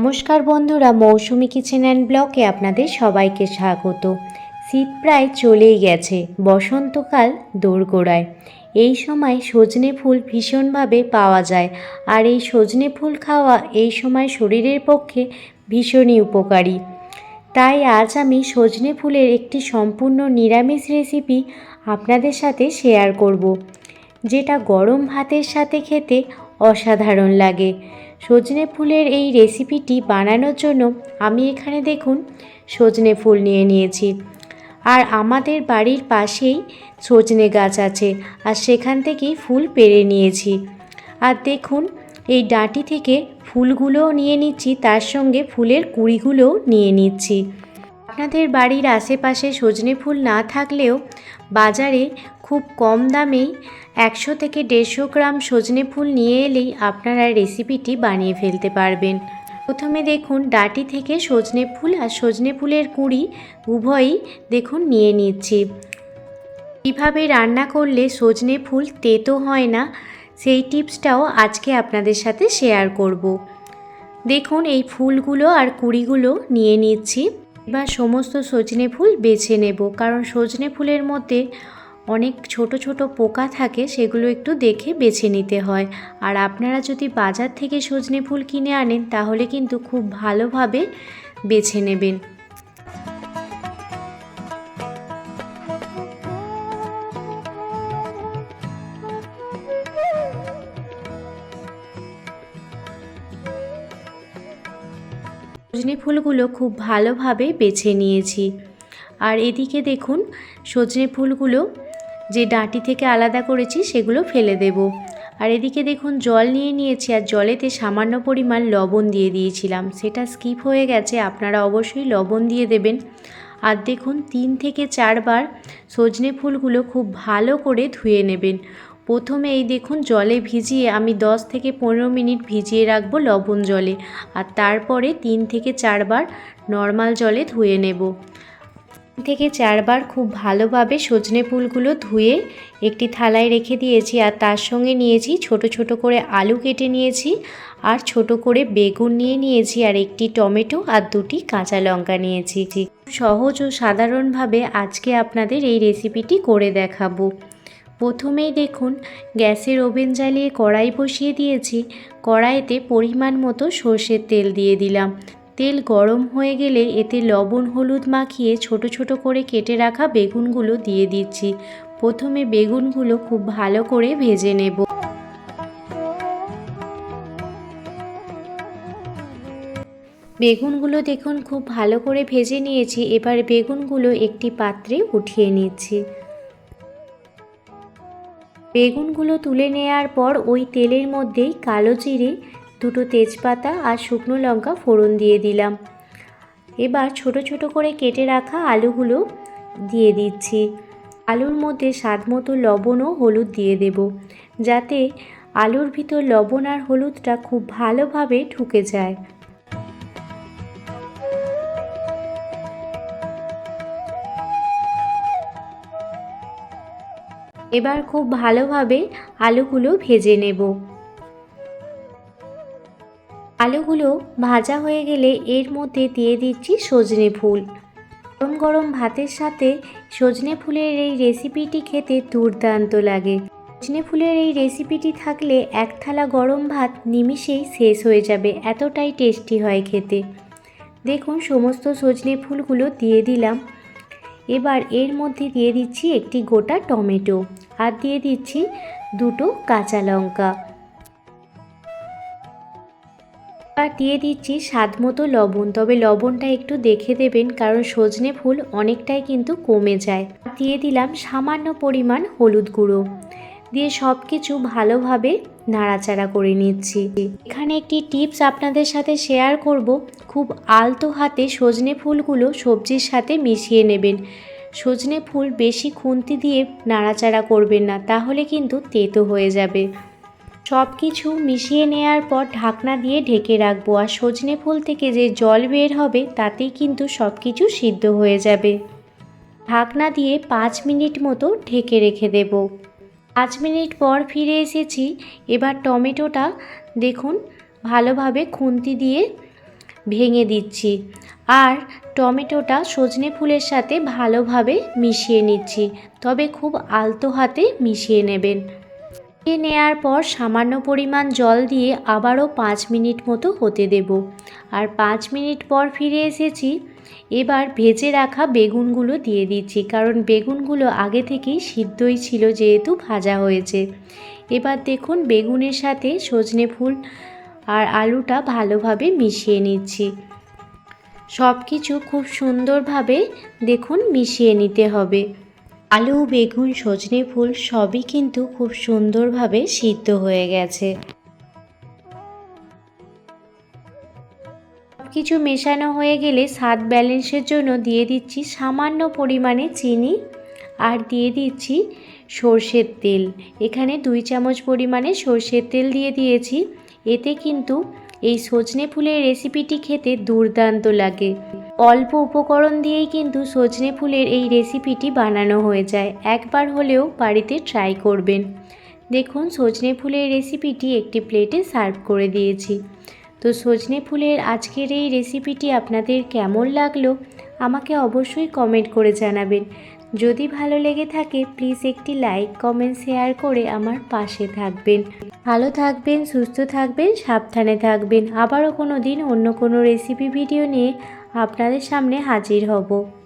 নমস্কার বন্ধুরা, মৌসুমি kitchen and ব্লকে আপনাদের সবাইকে স্বাগত। শীত প্রায় চলেই গেছে, বসন্তকাল দোরগোড়ায়। এই সময় সজনে ফুল ভীষণভাবে পাওয়া যায়, আর এই সজনে ফুল খাওয়া এই সময় শরীরের পক্ষে ভীষণই উপকারী। তাই আজ আমি সজনে ফুলের একটি সম্পূর্ণ নিরামিষ রেসিপি আপনাদের সাথে শেয়ার করব, যেটা গরম ভাতের সাথে খেতে অসাধারণ লাগে। সজনে ফুলের এই রেসিপিটি বানানোর জন্য আমি এখানে দেখুন সজনে ফুল নিয়ে নিয়েছি। আর আমাদের বাড়ির পাশেই সজনে গাছ আছে আর সেখান থেকেই ফুল পেরে নিয়েছি। আর দেখুন এই ডাঁটি থেকে ফুলগুলোও নিয়ে নিচ্ছি, তার সঙ্গে ফুলের কুড়িগুলোও নিয়ে নিচ্ছি। আপনাদের বাড়ির আশেপাশে সজনে ফুল না থাকলেও বাজারে খুব কম দামেই একশো থেকে দেড়শো গ্রাম সজনে ফুল নিয়ে এলেই আপনারা রেসিপিটি বানিয়ে ফেলতে পারবেন। প্রথমে দেখুন, ডাটি থেকে সজনে ফুল আর সজনে ফুলের কুঁড়ি উভয়ই দেখুন নিয়ে নিচ্ছি। কীভাবে রান্না করলে সজনে ফুল তেতো হয় না, সেই টিপসটাও আজকে আপনাদের সাথে শেয়ার করব। দেখুন, এই ফুলগুলো আর কুড়িগুলো নিয়ে নিচ্ছি। এবার সমস্ত সজনে ফুল বেছে নেব, কারণ সজনে ফুলের মধ্যে অনেক ছোট ছোট পোকা থাকে সেগুলো একটু দেখে বেছে নিতে হয়। আর আপনারা যদি বাজার থেকে সজনে ফুল কিনে আনেন, তাহলে কিন্তু খুব ভালোভাবে বেছে নেবেন। সজনে ফুলগুলো খুব ভালোভাবে বেছে নিয়েছি। আর এদিকে দেখুন, সজনে ফুলগুলো যে ডাঁটি থেকে আলাদা করেছি সেগুলো ফেলে দেব। আর এদিকে দেখুন, জল নিয়ে নিয়েছি আর জলেতে সামান্য পরিমাণ লবণ দিয়ে দিয়েছিলাম। সেটা স্কিপ হয়ে গেছে, আপনারা অবশ্যই লবণ দিয়ে দেবেন। আর দেখুন, তিন থেকে চারবার সজনে ফুলগুলো খুব ভালো করে ধুয়ে নেবেন। প্রথমে এই দেখুন, জলে ভিজিয়ে আমি 10 থেকে পনেরো মিনিট ভিজিয়ে রাখব লবণ জলে। আর তারপরে তিন থেকে চারবার নর্মাল জলে ধুয়ে নেব। থেকে চারবার খুব ভালোভাবে সজনে ফুলগুলো ধুয়ে একটি থালায় রেখে দিয়েছি আর তার সঙ্গে নিয়েছি ছোট ছোট করে আলু কেটে নিয়েছি আর ছোট করে বেগুন নিয়ে নিয়েছি আর একটি টমেটো আর দুটি কাঁচা লঙ্কা নিয়েছি। সহজ ও সাধারণভাবে আজকে আপনাদের এই রেসিপিটি করে দেখাবো। প্রথমেই দেখুন, গ্যাসের ওভেন জ্বালিয়ে কড়াই বসিয়ে দিয়েছি। কড়াইতে পরিমাণ মতো সর্ষের তেল দিয়ে দিলাম। তেল গরম হয়ে গেলে এতে লবণ, হলুদ মাখিয়ে ছোট ছোট করে কেটে রাখা বেগুনগুলো দিয়ে দিচ্ছি। প্রথমে বেগুনগুলো খুব ভালো করে ভেজে নেব। বেগুনগুলো দেখুন খুব ভালো করে ভেজে নিয়েছি। এবার বেগুনগুলো একটি পাত্রে উঠিয়ে নিচ্ছি। বেগুনগুলো তুলে নেওয়ার পর ওই তেলের মধ্যেই কালো জিরে দুটো তেজপাতা আর শুকনো লঙ্কা ফোড়ন দিয়ে দিলাম। এবার ছোট ছোট করে কেটে রাখা আলুগুলো দিয়ে দিচ্ছি। আলুর মধ্যে স্বাদ মতো লবণ ও হলুদ দিয়ে দেব, যাতে আলুর ভিতর লবণ আর হলুদটা খুব ভালোভাবে ঢুকে যায়। এবার খুব ভালোভাবে আলুগুলো ভেজে নেব। আলুগুলো ভাজা হয়ে গেলে এর মধ্যে দিয়ে দিচ্ছি সজনে ফুল। গরম গরম ভাতের সাথে সজনে ফুলের এই রেসিপিটি খেতে দুর্দান্ত লাগে। সজনে ফুলের এই রেসিপিটি থাকলে এক থালা গরম ভাত নিমিষেই শেষ হয়ে যাবে, এতটাই টেস্টি হয় খেতে। দেখুন, সমস্ত সজনে ফুলগুলো দিয়ে দিলাম। এবার এর মধ্যে দিয়ে দিচ্ছি একটি গোটা টমেটো। আর দিয়ে দিচ্ছি দুটো কাঁচা লঙ্কা। আর দিয়ে দিচ্ছি স্বাদ মতো লবণ। তবে লবণটা একটু দেখে দেবেন, কারণ সজনে ফুল অনেকটাই কিন্তু কমে যায়। দিয়ে দিলাম সামান্য পরিমাণ হলুদ গুঁড়ো। দিয়ে সব কিছু ভালোভাবে নাড়াচাড়া করে নিচ্ছি। এখানে একটি টিপস আপনাদের সাথে শেয়ার করব। খুব আলতো হাতে সজনে ফুলগুলো সবজির সাথে মিশিয়ে নেবেন। সজনে ফুল বেশি খুন্তি দিয়ে নাড়াচাড়া করবেন না, তাহলে কিন্তু তেতো হয়ে যাবে। সব কিছু মিশিয়ে নেওয়ার পর ঢাকনা দিয়ে ঢেকে রাখব আর সজনে ফুল থেকে যে জল বের হবে তাতেই কিন্তু সব কিছু সিদ্ধ হয়ে যাবে। ঢাকনা দিয়ে পাঁচ মিনিট মতো ঢেকে রেখে দেব। পাঁচ মিনিট পর ফিরে এসেছি। এবার টমেটোটা দেখুন ভালোভাবে খুন্তি দিয়ে ভেঙে দিচ্ছি আর টমেটোটা সজনে ফুলের সাথে ভালোভাবে মিশিয়ে নিচ্ছি। তবে খুব আলতো হাতে মিশিয়ে নেবেন। নেওয়ার পর সামান্য পরিমাণ জল দিয়ে আবারও পাঁচ মিনিট মতো হতে দেব। আর পাঁচ মিনিট পর ফিরে এসেছি, এবার ভেজে রাখা বেগুনগুলো দিয়ে দিচ্ছি, কারণ বেগুনগুলো আগে থেকেই সিদ্ধই ছিল যেহেতু ভাজা হয়েছে। এবার দেখুন বেগুনের সাথে সজনে ফুল আর আলুটা ভালোভাবে মিশিয়ে নিচ্ছি। সব কিছু খুব সুন্দরভাবে দেখুন মিশিয়ে নিতে হবে। আলু, বেগুন, সজনে ফুল সবই কিন্তু খুব সুন্দরভাবে সিদ্ধ হয়ে গেছে। কিছু মেশানো হয়ে গেলে স্বাদ ব্যালেন্সের জন্য দিয়ে দিচ্ছি সামান্য পরিমাণে চিনি আর দিয়ে দিচ্ছি সর্ষের তেল। এখানে দুই চামচ পরিমাণে সর্ষের তেল দিয়ে দিয়েছি। এতে কিন্তু এই সজনে ফুলের রেসিপিটি খেতে দুর্দান্ত লাগে। অল্প উপকরণ দিয়েই কিন্তু সজনে ফুলের এই রেসিপিটি বানানো হয়ে যায়। একবার হলেও বাড়িতে ট্রাই করবেন। দেখুন, সজনে ফুলের রেসিপিটি একটি প্লেটে সার্ভ করে দিয়েছি। তো সজনে ফুলের আজকের এই রেসিপিটি আপনাদের কেমন লাগল? আমাকে অবশ্যই কমেন্ট করে জানাবেন। যদি ভালো লেগে থাকে প্লিজ একটি লাইক কমেন্ট শেয়ার করে আমার পাশে থাকবেন। ভালো থাকবেন, সুস্থ থাকবেন, সাবধানে থাকবেন। আবারও কোনো দিন অন্য কোনো রেসিপি ভিডিও নিয়ে আপনাদের সামনে হাজির হব।